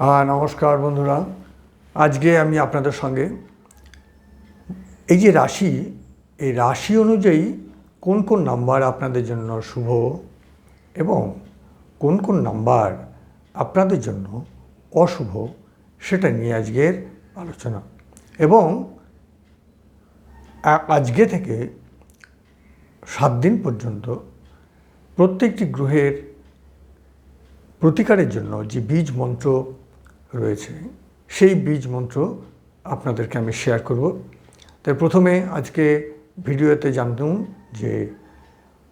নমস্কার বন্ধুরা। আজকে আমি আপনাদের সঙ্গে এই যে রাশি, এই রাশি অনুযায়ী কোন কোন নাম্বার আপনাদের জন্য শুভ এবং কোন কোন নাম্বার আপনাদের জন্য অশুভ সেটা নিয়ে আজকের আলোচনা। এবং আজকে থেকে সাত দিন পর্যন্ত প্রত্যেকটি গ্রহের প্রতিকারের জন্য যে বীজ মন্ত্র রয়েছে। সেই বীজ মন্ত্র আপনাদেরকে আমি শেয়ার করব। তাই প্রথমে আজকে ভিডিওতে জানতুম যে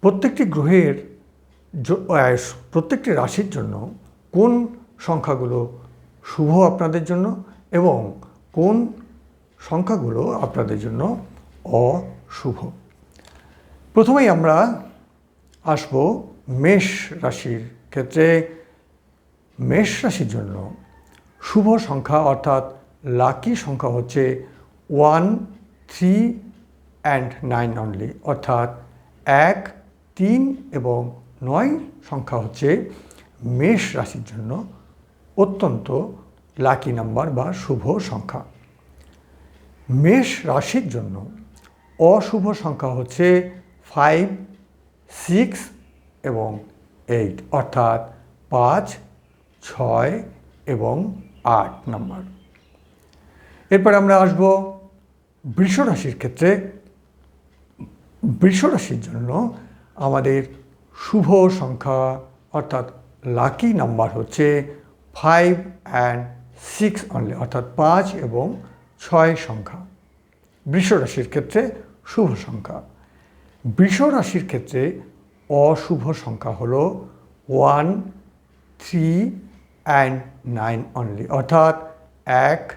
প্রত্যেকটি গ্রহের প্রত্যেকটি রাশির জন্য কোন সংখ্যাগুলো শুভ আপনাদের জন্য এবং কোন সংখ্যাগুলো আপনাদের জন্য অশুভ। প্রথমেই আমরা আসব মেষ রাশির ক্ষেত্রে। মেষ রাশির জন্য শুভ সংখ্যা অর্থাৎ লাকি সংখ্যা হচ্ছে one three and nine only অর্থাৎ এক, তিন এবং নয় সংখ্যা হচ্ছে মেষ রাশির জন্য অত্যন্ত লাকি নাম্বার বা শুভ সংখ্যা। মেষ রাশির জন্য অশুভ সংখ্যা হচ্ছে ফাইভ সিক্স এবং এইট অর্থাৎ পাঁচ, ছয় এবং আট নাম্বার। এরপর আমরা আসব বৃষ রাশির ক্ষেত্রে। বৃষ রাশির জন্য আমাদের শুভ সংখ্যা অর্থাৎ লাকি নাম্বার হচ্ছে ফাইভ অ্যান্ড সিক্স অনলি, অর্থাৎ পাঁচ এবং ছয় সংখ্যা। বৃষ রাশির ক্ষেত্রে শুভ সংখ্যা। বৃষ রাশির ক্ষেত্রে অশুভ সংখ্যা হলো one, three and nine only অর্থাৎ এক,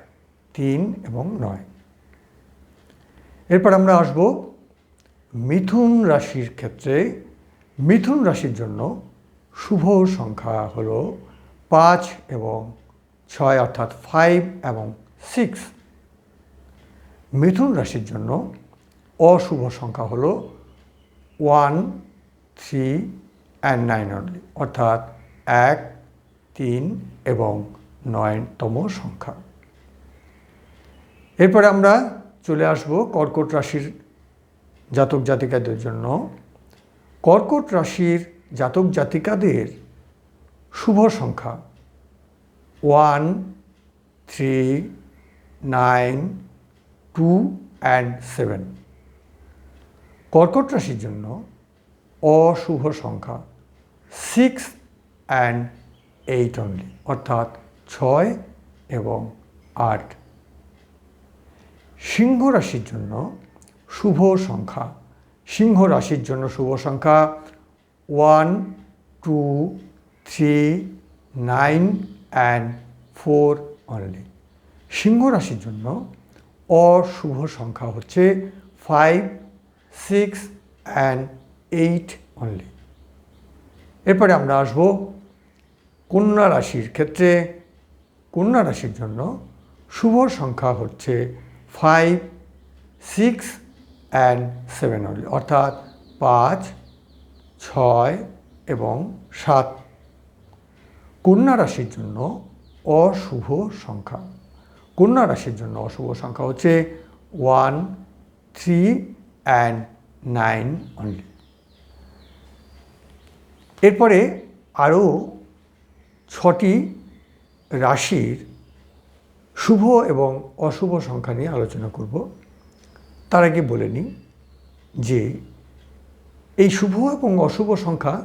তিন এবং নয়। এরপর আমরা আসব মিথুন রাশির ক্ষেত্রে। মিথুন রাশির জন্য শুভ সংখ্যা হলো পাঁচ এবং ছয়, অর্থাৎ ফাইভ এবং সিক্স মিথুন রাশির জন্য অশুভ সংখ্যা হলো one three and nine only অর্থাৎ এক তিন এবং নয়তম সংখ্যা। এরপরে আমরা চলে আসব কর্কট রাশির জাতক জাতিকাদের জন্য। কর্কট রাশির জাতক জাতিকাদের শুভ সংখ্যা। One, three, nine, two and seven. কর্কট রাশির জন্য অশুভ সংখ্যা। সিক্স অ্যান্ড এইট অনলি অর্থাৎ ছয় এবং আট। সিংহ রাশির জন্য শুভ সংখ্যা। সিংহ রাশির জন্য শুভ সংখ্যা one two three nine and four only সিংহ রাশির জন্য অশুভ সংখ্যা হচ্ছে five six and eight only এরপরে আমরা আসব কন্যা রাশির ক্ষেত্রে কন্যা রাশির জন্য শুভ সংখ্যা হচ্ছে five six and seven only অর্থাৎ পাঁচ, ছয় এবং সাত। কন্যা রাশির জন্য অশুভ সংখ্যা। কন্যা রাশির জন্য অশুভ সংখ্যা হচ্ছে one three and nine only এরপরে আরও ছটি রাশির শুভ এবং অশুভ সংখ্যা নিয়ে আলোচনা করব। তার আগে বলে নিই যে এই শুভ এবং অশুভ সংখ্যা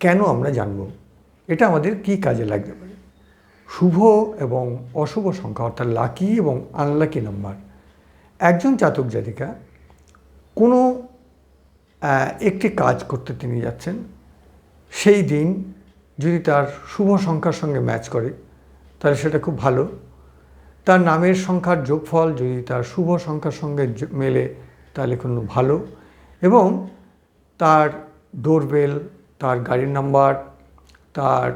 কেন আমরা জানব? এটা আমাদের কি কাজে লাগতে পারে? শুভ এবং অশুভ সংখ্যা অর্থাৎ লাকি এবং আনলাকি নাম্বার। একজন জাতক জাতিকা কোনো একটি কাজ করতে তিনি যাচ্ছেন, সেই দিন যদি তার শুভ সংখ্যার সঙ্গে ম্যাচ করে, তাহলে সেটা খুব ভালো। তার নামের সংখ্যার যোগফল যদি তার শুভ সংখ্যার সঙ্গে মেলে, তাহলে কোনো ভালো। এবং তার ডোরবেল, তার গাড়ির নাম্বার, তার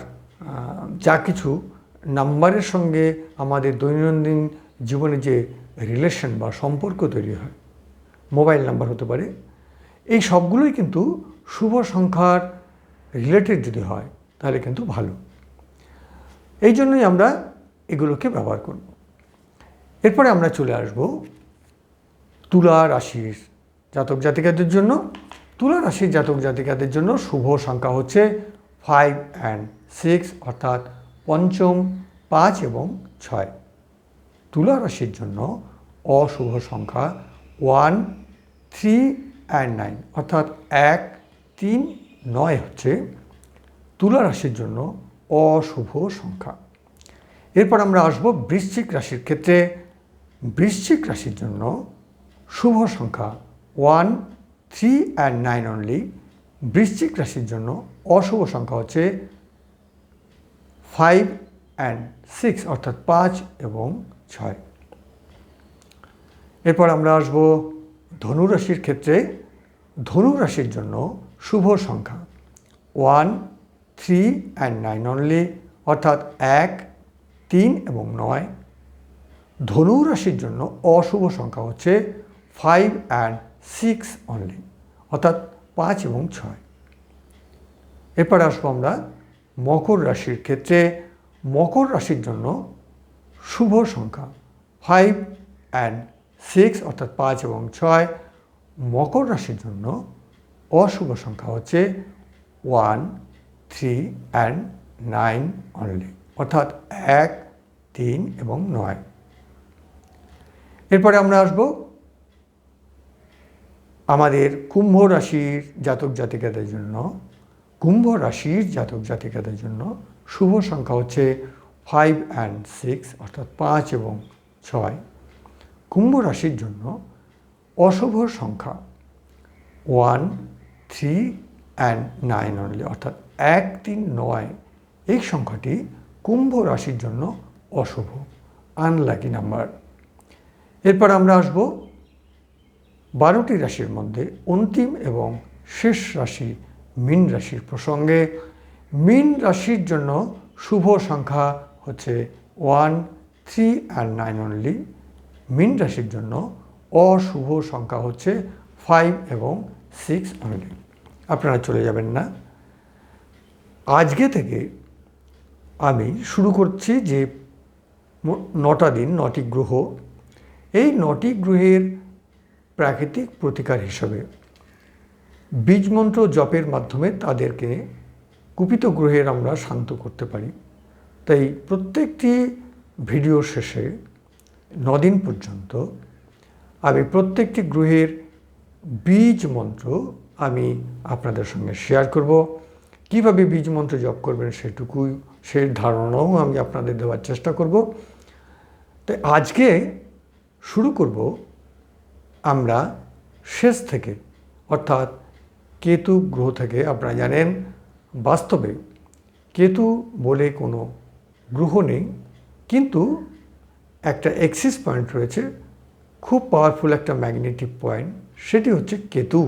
যা কিছু নাম্বারের সঙ্গে আমাদের দৈনন্দিন জীবনে যে রিলেশন বা সম্পর্ক তৈরি হয়, মোবাইল নাম্বার হতে পারে, এই সবগুলোই কিন্তু শুভ সংখ্যার রিলেটেড যদি হয় তাহলে কিন্তু ভালো। এই জন্যই আমরা এগুলোকে ব্যবহার করব। এরপরে আমরা চলে আসব তুলা রাশির জাতক জাতিকাদের জন্য। তুলা রাশির জাতক জাতিকাদের জন্য শুভ সংখ্যা হচ্ছে ফাইভ অ্যান্ড সিক্স অর্থাৎ পঞ্চম, পাঁচ এবং ছয়। তুলা রাশির জন্য অশুভ সংখ্যা ওয়ান থ্রি অ্যান্ড নাইন অর্থাৎ এক, তিন, নয় হচ্ছে তুলা রাশির জন্য অশুভ সংখ্যা। এরপর আমরা আসব বৃশ্চিক রাশির ক্ষেত্রে। বৃশ্চিক রাশির জন্য শুভ সংখ্যা one three and nine only বৃশ্চিক রাশির জন্য অশুভ সংখ্যা হচ্ছে ফাইভ অ্যান্ড সিক্স অর্থাৎ পাঁচ এবং ছয়। এরপর আমরা আসব ধনুরাশির ক্ষেত্রে। ধনুরাশির জন্য শুভ সংখ্যা one three and nine only অর্থাৎ এক, তিন এবং নয়। ধনু রাশির জন্য অশুভ সংখ্যা হচ্ছে ফাইভ অ্যান্ড সিক্স অনলি অর্থাৎ পাঁচ এবং ছয়। এরপর আসব আমরা মকর রাশির ক্ষেত্রে। মকর রাশির জন্য শুভ সংখ্যা ফাইভ অ্যান্ড সিক্স অর্থাৎ পাঁচ এবং ছয়। মকর রাশির জন্য অশুভ সংখ্যা হচ্ছে one three and nine only অর্থাৎ এক, তিন এবং নয়। এরপরে আমরা আসব আমাদের কুম্ভ রাশির জাতক জাতিকাদের জন্য। কুম্ভ রাশির জাতক জাতিকাদের জন্য শুভ সংখ্যা হচ্ছে ফাইভ অ্যান্ড সিক্স অর্থাৎ পাঁচ এবং ছয়। কুম্ভ রাশির জন্য অশুভ সংখ্যা one three and nine only অর্থাৎ এক তিন নয়, এই সংখ্যাটি কুম্ভ রাশির জন্য অশুভ আনলাকি নাম্বার এরপর আমরা আসব বারোটি রাশির মধ্যে অন্তিম এবং শেষ রাশি মিন রাশির প্রসঙ্গে। মিন রাশির জন্য শুভ সংখ্যা হচ্ছে one three and nine only মিন রাশির জন্য অশুভ সংখ্যা হচ্ছে ফাইভ এবং সিক্স অনলি আপনারা চলে যাবেন না। আজকে থেকে আমি শুরু করছি যে নটা দিন নটি গ্রহ। এই নটি গ্রহের প্রাকৃতিক প্রতিকার হিসাবে বীজমন্ত্র জপের মাধ্যমে তাদেরকে কুপিত গ্রহের আমরা শান্ত করতে পারি। তাই প্রত্যেকটি ভিডিও শেষে নদিন পর্যন্ত আমি প্রত্যেকটি গ্রহের বীজ মন্ত্র আমি আপনাদের সঙ্গে শেয়ার করব। কীভাবে বীজ মন্ত্র জপ করবেন সেটুকুই সেই ধারণাও আমি আপনাদের দেওয়ার চেষ্টা করব। তো আজকে শুরু করব আমরা শেষ থেকে, অর্থাৎ কেতু গ্রহ থেকে। আপনারা জানেন, বাস্তবে কেতু বলে কোনো গ্রহ নেই, কিন্তু একটা এক্সিস পয়েন্ট রয়েছে, খুব পাওয়ারফুল একটা ম্যাগনেটিক পয়েন্ট সেটি হচ্ছে কেতু।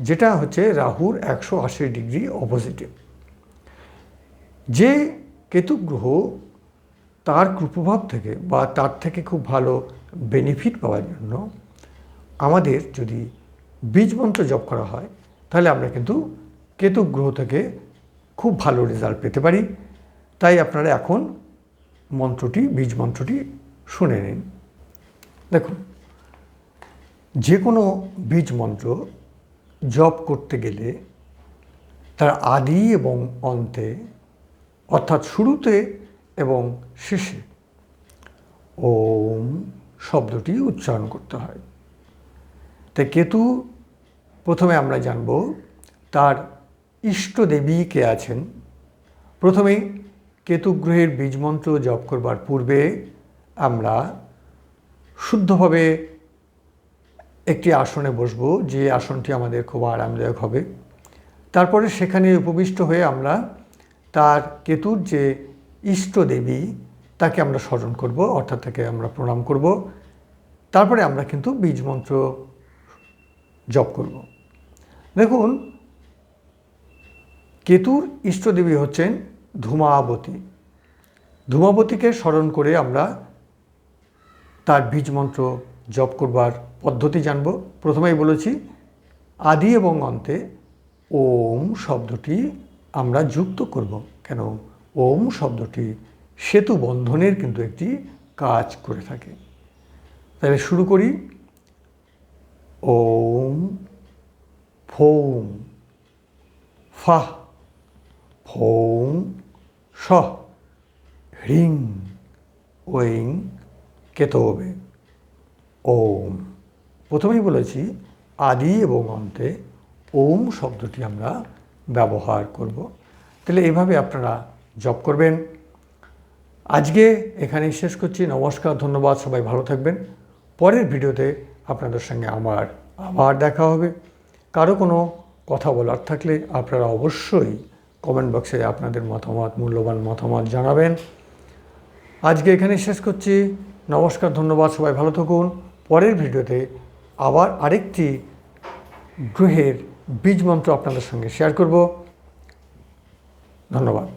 যেটা হচ্ছে রাহুর একশো আশি ডিগ্রি অপোজিটে যে কেতু গ্রহ তার কুপ্রভাব থেকে বা তার থেকে খুব ভালো বেনিফিট পাওয়ার জন্য আমাদের যদি বীজ মন্ত্র জপ করা হয়, তাহলে আমরা কিন্তু কেতু গ্রহ থেকে খুব ভালো রেজাল্ট পেতে পারি। তাই আপনারা এখন মন্ত্রটি, বীজ মন্ত্রটি শুনে নিন। দেখুন, যে কোনো বীজ মন্ত্র জপ করতে গেলে তার আদি এবং অন্তে, অর্থাৎ শুরুতে এবং শেষে ওম শব্দটি উচ্চারণ করতে হয়। তাই কেতু প্রথমে আমরা জানব তার ইষ্টদেবী কে আছেন। প্রথমে কেতুগ্রহের বীজমন্ত্র জপ করবার পূর্বে আমরা শুদ্ধভাবে একটি আসনে বসবো, যে আসনটি আমাদের খুব আরামদায়ক হবে। তারপরে সেখানে উপবিষ্ট হয়ে আমরা তার কেতুর যে ইষ্ট দেবী, তাকে আমরা স্মরণ করব, অর্থাৎ তাকে আমরা প্রণাম করব। তারপরে আমরা কিন্তু বীজ মন্ত্র জপ করব। দেখুন, কেতুর ইষ্টদেবী হচ্ছেন ধূমাবতী। ধূমাবতীকে স্মরণ করে আমরা তার বীজ মন্ত্র জপ করবার পদ্ধতি জানব। প্রথমেই বলেছি, আদি এবং অন্তে ওম শব্দটি আমরা যুক্ত করব। কেন? ওম শব্দটি সেতু বন্ধনের কিন্তু একটি কাজ করে থাকে। তাহলে শুরু করি। ওম ফৌম ফাহ ফৌম স হ্রিং ওইং কেতবে। ওম প্রথমেই বলেছি আদি এবং অন্তে ওম শব্দটি আমরা ব্যবহার করব। তাহলে এভাবে আপনারা জপ করবেন। আজকে এখানেই শেষ করছি। নমস্কার, ধন্যবাদ, সবাই ভালো থাকবেন। পরের ভিডিওতে আপনাদের সঙ্গে আমার আবার দেখা হবে। কারও কোনো কথা বলার থাকলে আপনারা অবশ্যই কমেন্ট বক্সে আপনাদের মতামত, মূল্যবান মতামত জানাবেন। আজকে এখানে শেষ করছি। নমস্কার, ধন্যবাদ, সবাই ভালো থাকুন। পরের ভিডিওতে আবার আরেকটি গ্রহের বীজ মন্ত্র আপনাদের সঙ্গে শেয়ার করব। ধন্যবাদ।